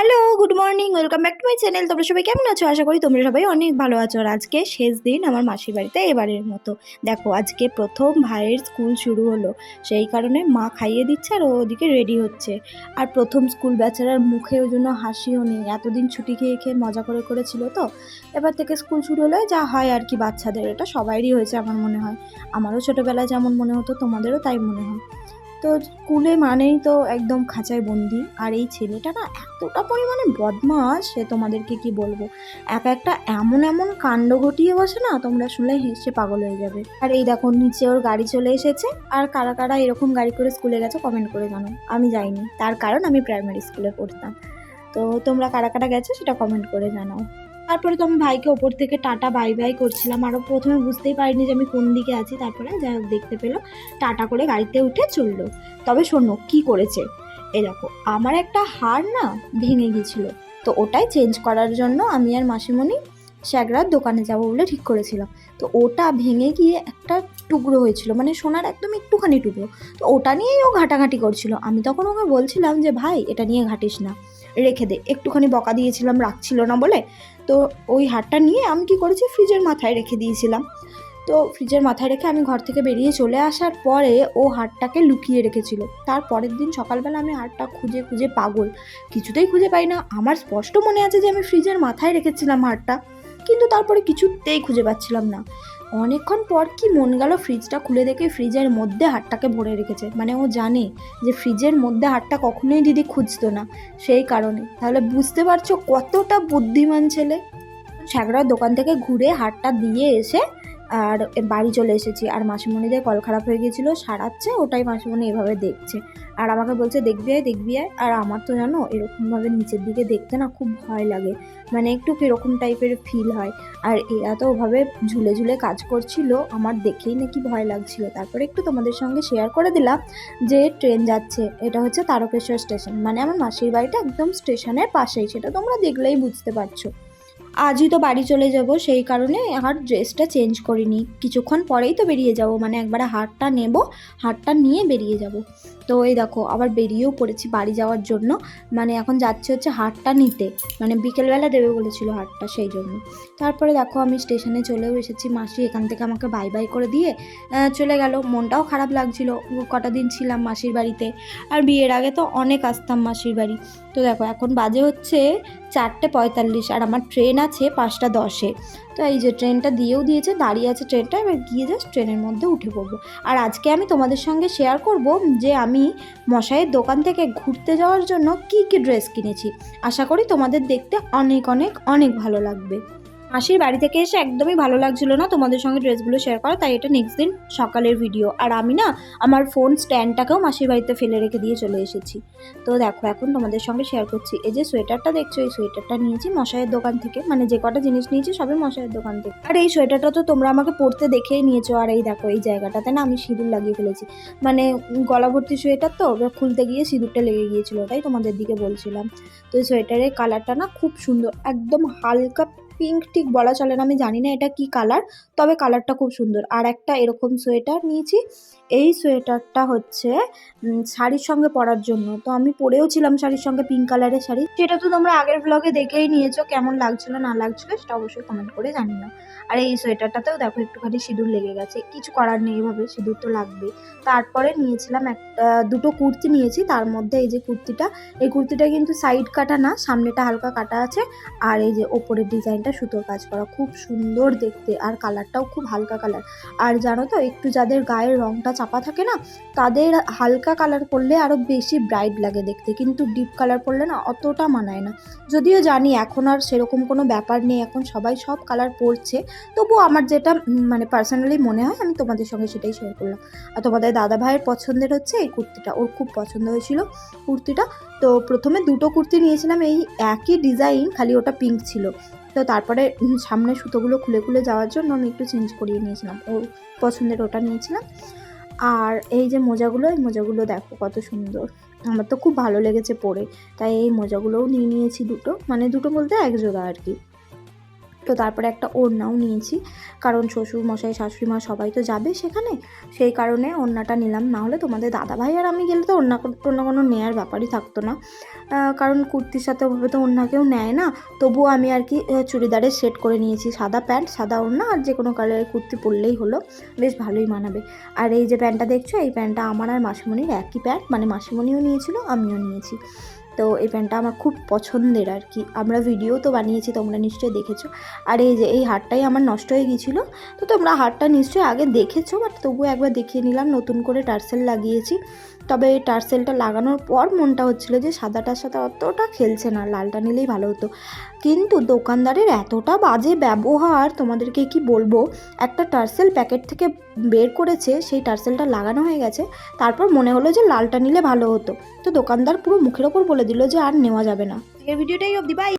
Hello good morning welcome back to my channel তোমরা সবাই কেমন আছো? আশা করি তোমরা সবাই অনেক ভালো আছো। আর আজকে শেষ দিন আমার মাসির বাড়িতে এবারের মতো। দেখো, আজকে প্রথম ভাইয়ের স্কুল শুরু হলো। সেই কারণে মা খাইয়ে দিচ্ছে আর ওদিকে রেডি হচ্ছে। আর প্রথম স্কুল বেচারার মুখে ওই জন্য হাসিও নেই। এতদিন ছুটি খেয়ে খেয়ে মজা করে করেছিল তো। এবার থেকে স্কুল শুরু হলে যা হয় আর কি বাচ্চাদের। এটা সবাইরই হয়েছে আমার মনে হয়। আমারও ছোটোবেলায় যেমন মনে হতো, তোমাদেরও তাই মনে হয়। তো স্কুলে মানেই তো একদম খাঁচায় বন্দি। আর এই ছেলেটা না এতটা পরিমাণে বদমাস সে তোমাদেরকে কি বলব? এক একটা এমন এমন কাণ্ড ঘটিয়ে বসে না, তোমরা শুনলে হেসে পাগল হয়ে যাবে। আর এই দেখো, নিচে ওর গাড়ি চলে এসেছে। আর কারা কারা এরকম গাড়ি করে স্কুলে গেছে কমেন্ট করে জানো। আমি যাইনি। তার কারণ আমি প্রাইমারি স্কুলে পড়তাম। তো তোমরা কারা কারা গেছো সেটা কমেন্ট করে জানাও। তারপরে তো আমি ভাইকে ওপর থেকে টাটা, বাই বাই করছিলাম। আরও প্রথমে বুঝতেই পারিনি যে আমি কোন দিকে আছি। তারপরে যাই হোক, দেখতে পেল। টাটা করে গাড়িতে উঠে চলল। তবে শোনো, কি করেছে? দেখো, আমার একটা হার না ভেঙে গিয়েছিল। তো ওটাই চেঞ্জ করার জন্য আমি আর মাসিমণি স্যাগরার দোকানে যাব বলে ঠিক করেছিলাম। তো ওটা ভেঙে গিয়ে একটা টুকরো হয়েছিল মানে সোনার একদম একটুখানি টুকরো। তো ওটা নিয়েই ও ঘাটাঘাটি করছিল। আমি তখন ওকে বলছিলাম যে, ভাই, এটা নিয়ে ঘাটিস না। রেখে দে। একটুখানি বকা দিয়েছিলাম, রাখছিল না বলে। তো ওই হারটা নিয়ে আমি কি করেছি, ফ্রিজের মাথায় রেখে দিয়েছিলাম। তো ফ্রিজের মাথায় রেখে আমি ঘর থেকে বেরিয়ে চলে আসার পরে ও হারটাকে লুকিয়ে রেখেছিল। তার পরের দিন সকালবেলা আমি হারটা খুঁজে খুঁজে পাগল। কিছুতেই খুঁজে পাই না। আমার স্পষ্ট মনে আছে যে আমি ফ্রিজের মাথায় রেখেছিলাম হারটা। কিন্তু তারপরে কিছুতেই খুঁজে পাচ্ছিলাম না। অনেকক্ষণ পর কি মন গেল ফ্রিজটা খুলে দেখে ফ্রিজের মধ্যে হাটটাকে ভরে রেখেছে। মানে ও জানে যে ফ্রিজের মধ্যে হাটটা কখনোই দিদি খুঁজতো না, সেই কারণে। তাহলে বুঝতে পারছ কতটা বুদ্ধিমান ছেলে? ছ্যাগড়ার দোকান থেকে ঘুরে হাটটা দিয়ে এসে আর বাড়ি চলে এসেছি। আর মাসিমণিদের কল খারাপ হয়ে গিয়েছিল, সারাচ্ছে, ওটাই মাসিমণি এভাবে দেখছে। আর আমাকে বলছে, দেখবি আয় দেখবি আয়। আর আমার তো জানো, এরকমভাবে নিচের দিকে দেখতে না খুব ভয় লাগে। মানে একটু কীরকম টাইপের ফিল হয়। আর এরা তো ওভাবে ঝুলে ঝুলে কাজ করছিল, আমার দেখেই নাকি ভয় লাগছিল। তারপরে একটু তোমাদের সঙ্গে শেয়ার করে দিলাম যে ট্রেন যাচ্ছে। এটা হচ্ছে তারকেশ্বর স্টেশন মানে আমার মাসির বাড়িটা একদম স্টেশনের পাশেই। সেটা তোমরা দেখলেই বুঝতে পারছ। আজই তো বাড়ি চলে যাব, সেই কারণে আর ড্রেসটা চেঞ্জ করিনি। কিছুক্ষণ পরেই তো বেরিয়ে যাব মানে একবারে হারটা নেব হারটা নিয়ে বেরিয়ে যাব। তো এই দেখো, আবার বেরিয়েও পড়েছি বাড়ি যাওয়ার জন্য। মানে এখন যাচ্ছে হচ্ছে হারটা নিতে মানে বিকেলবেলা দেবে বলেছিল হারটা সেই জন্য। তারপরে দেখো আমি স্টেশনে চলেও এসেছি, মাসি এখান থেকে আমাকে বাই বাই করে দিয়ে চলে গেল। মনটাও খারাপ লাগছিল কটা দিন ছিলাম মাসির বাড়িতে। আর বিয়ের আগে তো অনেক আসতাম মাসির বাড়ি। তো দেখো, এখন বাজে হচ্ছে চারটে পঁয়তাল্লিশ, আর আমার ট্রেন আছে পাঁচটা দশে। তো এই যে ট্রেনটা দিয়েও দিয়েছে, দাঁড়িয়ে আছে ট্রেনটা, এবার গিয়ে জাস্ট ট্রেনের মধ্যে উঠে পড়ব। আর আজকে আমি তোমাদের সঙ্গে শেয়ার করব যে আমি মশাইয়ের দোকান থেকে ঘুরতে যাওয়ার জন্য কি কি ড্রেস কিনেছি। আশা করি তোমাদের দেখতে অনেক অনেক অনেক ভালো লাগবে। মাসির বাড়ি থেকে এসে একদমই ভালো লাগছিল না। তোমাদের সঙ্গে ড্রেসগুলো শেয়ার করা, তাই এটা নেক্সট দিন সকালের ভিডিও আর আমি না, আমার ফোন স্ট্যান্ডটাকেও মাসির বাড়িতে ফেলে রেখে দিয়ে চলে এসেছি। তো দেখো, এখন তোমাদের সঙ্গে শেয়ার করছি। এই যে সোয়েটারটা দেখছ, এই সোয়েটারটা নিয়েছি মশাইয়ের দোকান থেকে। মানে যে কটা জিনিস নিয়েছি, সবই মশাইয়ের দোকান থেকে। আর এই সোয়েটারটা তো তোমরা আমাকে পরতে দেখেই নিয়েছো। আর এই দেখো, এই জায়গাটাতে না আমি সিঁদুর লাগিয়ে ফেলেছি। মানে গলা ভর্তি সোয়েটার তো খুলতে গিয়ে সিঁদুরটা লেগে গিয়েছিল ওটাই তোমাদের দিকে বলছিলাম। তো এই সোয়েটারের কালারটা না খুব সুন্দর, একদম হালকা পিঙ্ক ঠিক বলা চলে না, আমি জানি না এটা কি কালার তবে কালারটা খুব সুন্দর। আর একটা এরকম সোয়েটার নিয়েছি, এই সোয়েটারটা হচ্ছে শাড়ির সঙ্গে পরার জন্য। তো আমি পরেও ছিলাম শাড়ির সঙ্গে পিঙ্ক কালারের শাড়ি। সেটা তো তোমরা আগের ব্লগে দেখেই নিয়েছো, কেমন লাগছিল, না লাগছিল, সেটা অবশ্যই কমেন্ট করে জানিও। আর এই সোয়েটারটাতেও দেখো একটুখানি সিঁদুর লেগে গেছে, কিছু করার নেই এভাবে, সিঁদুর তো লাগবে। তারপরে নিয়েছিলাম একটা, দুটো কুর্তি নিয়েছি, তার মধ্যে এই যে কুর্তিটা, এই কুর্তিটা কিন্তু সাইড কাটা না, সামনেটা হালকা কাটা আছে, আর এই যে ওপরের ডিজাইনটা সুতোর কাজ করা, খুব সুন্দর দেখতে আর কালারটাও খুব হালকা কালার। আর জানো তো, একটু যাদের গায়ের রঙটা চাপা থাকে না, তাদের হালকা কালার করলে আরও বেশি ব্রাইট লাগে দেখতে। কিন্তু ডিপ কালার করলে না, অতটা মানায় না। যদিও জানি এখন আর সেরকম কোনো ব্যাপার নেই, এখন সবাই সব কালার পরছে। তবু আমার যেটা মানে পার্সোনালি মনে হয়, আমি তোমাদের সঙ্গে সেটাই শেয়ার করলাম। আর তোমাদের দাদা ভাইয়ের পছন্দের হচ্ছে এই কুর্তিটা, ওর খুব পছন্দ হয়েছিল কুর্তিটা। তো প্রথমে দুটো কুর্তি নিয়েছিলাম, এই একই ডিজাইন খালি ওটা পিঙ্ক ছিল। তো তারপরে সামনে সুতোগুলো খুলে খুলে যাওয়ার জন্য আমি একটু চেঞ্জ করিয়ে নিয়েছিলাম। ওর পছন্দের ওটা নিয়েছিলাম। আর এই যে মোজাগুলো, এই মোজাগুলো দেখো কত সুন্দর। আমার তো খুব ভালো লেগেছে পরে। তাই এই মোজাগুলোও নিয়ে নিয়েছি দুটো। মানে দুটো বলতে এক জোড়া আর কি। তো তারপরে একটা ওড়নাও নিয়েছি। কারণ শ্বশুর মশাই, শাশুড়ি মা সবাই তো যাবে সেখানে। সেই কারণে ওড়নাটা নিলাম। না হলে তোমাদের দাদা ভাই আর আমি গেলে তো ওড়না টোড়না কোনো নেওয়ার ব্যাপারই থাকতো না। কারণ কুর্তির সাথে ওভাবে তো ওড়না কেউ নেয় না। তবুও আমি আর কি চুড়িদারের সেট করে নিয়েছি। সাদা প্যান্ট, সাদা ওড়না আর যে কোনো কালারের কুর্তি পরলেই হলো। বেশ ভালোই মানাবে। আর এই যে প্যান্টটা দেখছ, এই প্যান্টটা আমার আর মাসিমণির একই প্যান্ট। মানে মাসিমণিও নিয়েছিল, আমিও নিয়েছি। তো এই প্যান্টটা আমার খুব পছন্দের আর কি। আমরা ভিডিও তো বানিয়েছি, তোমরা নিশ্চয়ই দেখেছ। আর এই যে, এই হারটাই আমার নষ্ট হয়ে গিয়েছিল। তো তোমরা হারটা নিশ্চয়ই আগে দেখেছ বাট তবুও একবার দেখিয়ে নিলাম, নতুন করে টার্সেল লাগিয়েছি। তবে এই টার্সেলটা লাগানোর পর মনটা হচ্ছিল যে সাদাটার সাথে অতটা খেলছে না, লালটা নিলেই ভালো হতো। কিন্তু দোকানদারের এতটা বাজে ব্যবহার, তোমাদেরকে কি বলব? একটা টার্সেল প্যাকেট থেকে বের করেছে, সেই টার্সেলটা লাগানো হয়ে গেছে। তারপর মনে হলো যে, লালটা নিলে ভালো হতো। তো দোকানদার পুরো মুখের ওপর বলে দিল যে আর নেওয়া যাবে না। এই ভিডিওটাই অবধি বাই